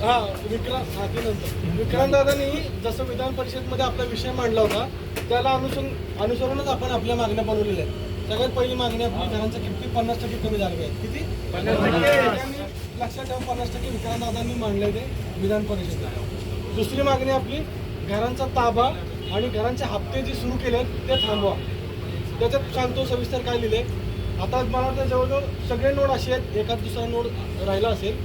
हा विक्रांत हा ती नंतर. विक्रांत दादांनी जसं विधान परिषदमध्ये आपला विषय मांडला होता त्याला अनुसरून अनुसरूनच आपण आपल्या मागण्या बनवलेल्या आहेत. सगळ्यात पहिली मागणी आपली घरांच्या किमती पन्नास टक्के कमी झाल्या आहेत किती? त्यांनी लक्षात ठेवा पन्नास टक्के विक्रांत दादांनी मांडले ते विधान परिषदेला दुसरी मागणी आपली घरांचा ताबा आणि घरांचे हप्ते जे सुरू केले ते थांबवा. त्याच्यात सांगतो सविस्तर काय लिहिले आता मला वाटतं जवळजवळ सगळे नोड असे आहेत. एखाद दुसरा नोड राहिला असेल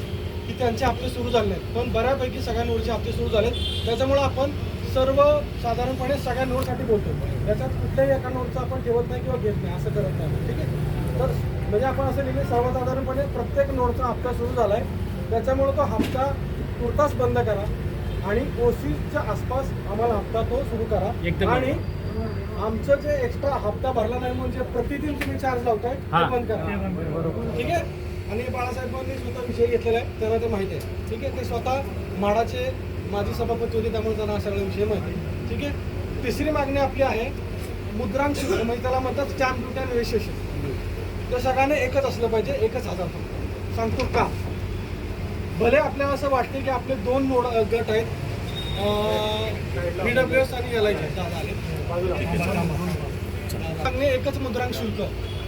की त्यांचे हप्ते सुरू झाले नाहीत. पण बऱ्यापैकी सगळ्या नोडचे हप्ते सुरू झालेत. त्याच्यामुळं आपण सर्व साधारणपणे सगळ्या नोडसाठी बोलतो. त्याच्यात कुठल्याही एका नोडचं आपण ठेवत नाही किंवा घेत नाही असं करत नाही ठीक आहे? तर म्हणजे आपण असं लिहिले सर्वसाधारणपणे प्रत्येक नोडचा हप्ता सुरू झाला आहे त्याच्यामुळं तो हप्ता तुर्तास बंद करा आणि ओसीच्या आसपास आम्हाला हप्ता तो सुरू करा. आणि आमचं जे एक्स्ट्रा हप्ता भरला नाही म्हणजे प्रतिदिन तुम्ही चार्ज लावताय ते. बंद करा. ठीक आहे? आणि बाळासाहेबांनी स्वतः विषय घेतलेला आहे त्यांना ते माहिती आहे. ठीक आहे? ते स्वतः माडाचे माजी सभापती होते त्यामुळे त्यांना हा सगळा विषय माहिती आहे. ठीक आहे? तिसरी मागणी आपली आहे मुद्रांक शुल्क म्हणजे त्याला म्हणतात स्टॅम्प ड्युटी आणि रजिस्ट्रेशन ते सगळ्यांना एकच असलं पाहिजे एकच हजार सांगतो का? भले आपल्याला असं वाटते की आपले दोन अ, गट आहेत डब्ल्यू एस आणि एल आय मागणी एकच मुद्रांक शुल्क.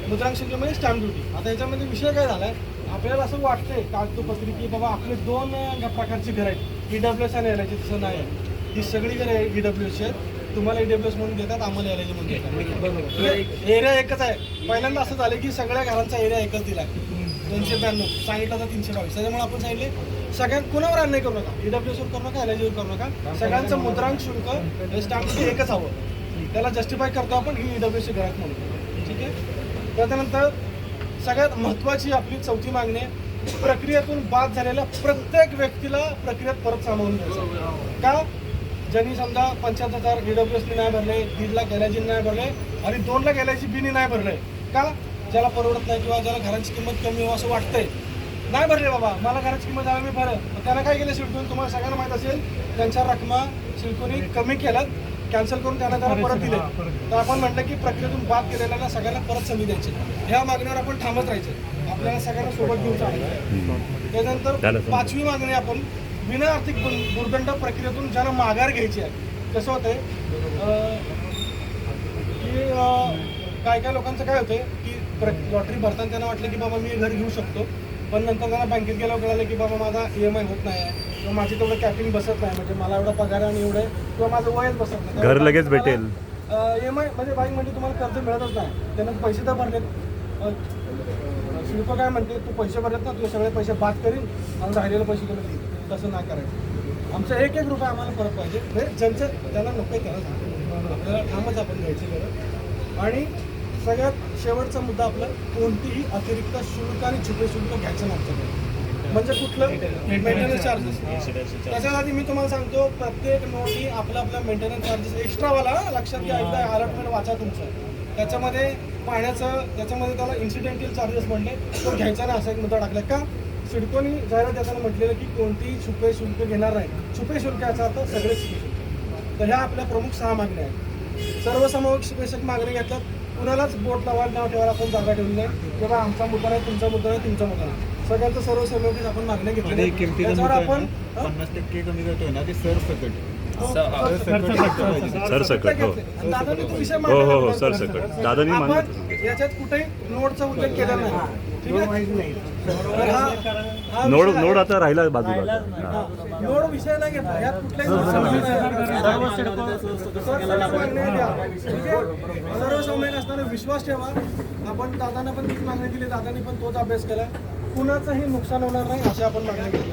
मुद्रांक शुल्क म्हणजे स्टॅम्प ड्युटी आता याच्यामध्ये विषय काय झालाय? आपल्याला असं वाटतंय कागदोपत्री की बाबा आपले दोन प्रकारची घरं आहेत. ईडब्ल्यू एस आणि एल आयची तसं नाही आहे. ही सगळी घरं आहे ईडब्ल्यू एस आहेत. तुम्हाला ईडब्ल्यू एस म्हणून देतात आम्हाला एल आयची म्हणून देतात. एरिया एकच आहे. पहिल्यांदा असं झालं की सगळ्या घरांचा एरिया एकच दिला. दोनशे ब्याण्णव. सांगितलं तर तीनशे बावीस. त्याच्यामुळे आपण सांगितले सगळ्यात कुणावर अन्याय करू नका? ईडब्ल्यू वर करू नका एल करू नका. सगळ्यांचं मुद्रांक शुल्क स्टॅम्प एकच हवं. त्याला जस्टिफाय करतो आपण ही ईडब्ल्यू ग्राहक म्हणून. ठीक आहे? त्याच्यानंतर सगळ्यात महत्त्वाची आपली चौथी मागणी आहे प्रक्रियेतून बाद झालेल्या प्रत्येक व्यक्तीला प्रक्रियेत परत सामावून घ्यायचं का? ज्यांनी समजा पंच्याहत्तर हजार ईडब्ल्यू एसनी नाही भरले दीड लाख एलआयजी नाही भरले आणि दोन लाख एलआयजी बीने नाही भरले. का? ज्याला परवडत नाही किंवा ज्याला घराची किंमत कमी व्हावं असं वाटतंय. नाही भरले बाबा मला घराची किंमत आहे मी भरत. त्यांना त्यानं काय केलं शिडकून तुम्हाला सगळ्यांना माहीत असेल त्यांच्या रकमा शिडकून कमी केल्यात. कॅन्सल करून त्यांना त्याला परत दिले तर आपण म्हटलं की प्रक्रियेतून बाद केलेल्या सगळ्यांना परत संधी द्यायची. ह्या मागणीवर आपण थांबत राहायचं. आपल्याला सगळ्यांना सोबत घेऊन चालायचं. त्याच्यानंतर पाचवी मागणी आपण विना आर्थिक भूर्दंड प्रक्रियेतून ज्यांना माघार घ्यायची आहे कसं होतंय? की काय काय लोकांचं काय होतंय की लॉटरी भरताना त्यांना वाटलं की बाबा मी घर घेऊ शकतो पण नंतर त्यांना बँकेत गेल्यावर कळालं की बाबा माझा ई एम आय होत नाही आहे किंवा माझी तेवढं कॅपिंग बसत नाही म्हणजे मला एवढा पगार आणि एवढे किंवा माझं वयच बसत नाही. घर लगेच भेटेल. ई एम आय म्हणजे बाईक म्हणजे तुम्हाला कर्ज मिळतच नाही. त्यांना पैसे तर भरलेत. अं, शिल्प काय म्हणते तू पैसे भरलेत ना तुझे सगळे पैसे बाद करीन आणि राहिलेले पैसे तुला देईन. तसं नाही करायचं. आमचं एक एक रुपये आम्हाला परत पाहिजे. म्हणजे ज्यांचं त्यांना नको आहे त्याला सांगा. आपल्याला ठामच आपण घ्यायची गरज. आणि सगळ्यात शेवटचा मुद्दा आपला कोणतीही अतिरिक्त शुल्क आणि छुपे शुल्क घ्यायचं नसतं म्हणजे कुठलं? मेंटेनन्स चार्जेस त्याच्या आधी मी तुम्हाला सांगतो प्रत्येक नोटनी आपला आपला मेंटेनन्स चार्जेस एक्स्ट्रावाला लक्षात घ्या एकदा अलर्टमेंट वाचा तुमचं. त्याच्यामध्ये पाण्याचं त्याच्यामध्ये त्याला इन्सिडेंटल चार्जेस म्हणले तो घ्यायचा नाही असा एक मुद्दा टाकला का? सिडकोनी जाहिरात देताना म्हटलेलं की कोणतीही छुपे शुल्क घेणार नाही. छुपे शुल्क याचा अर्थ सगळेच तर ह्या आपल्या प्रमुख सहा मागण्या आहेत. सर्वसमावेशक मागणी घेतल्यात कुणालाच बोट लावायला नाव ठेवायला आपण जागा ठेवली नाही. किंवा आमचा मुद्दा नाही तुमचा मुद्दा नाही तुमचा मुद्दा नाही. सगळ्यांचं सर्वसमावेश आपण मागण्या घेतल्या आपण पन्नास टक्के कमी करतोय ना ते सर सकट सर सकट हो आणि दादांनी तो विषय हो, मांडला हो, हो, नाही. सरसकट. दादांनी. याच्यात कुठेही नोटचा उल्लेख केला नाही हा- हा नोड नोड. आता राहिला बाजूला हा. हा. नोड विषय नाही घेतला यात कुठल्याही. सर्व? सर्वसामान्य असताना विश्वास ठेवा आपण दादांना पण तीच मागणी दिली दादांनी पण तोच अभ्यास केला कुणाचंही नुकसान होणार नाही अशी आपण मागणी केली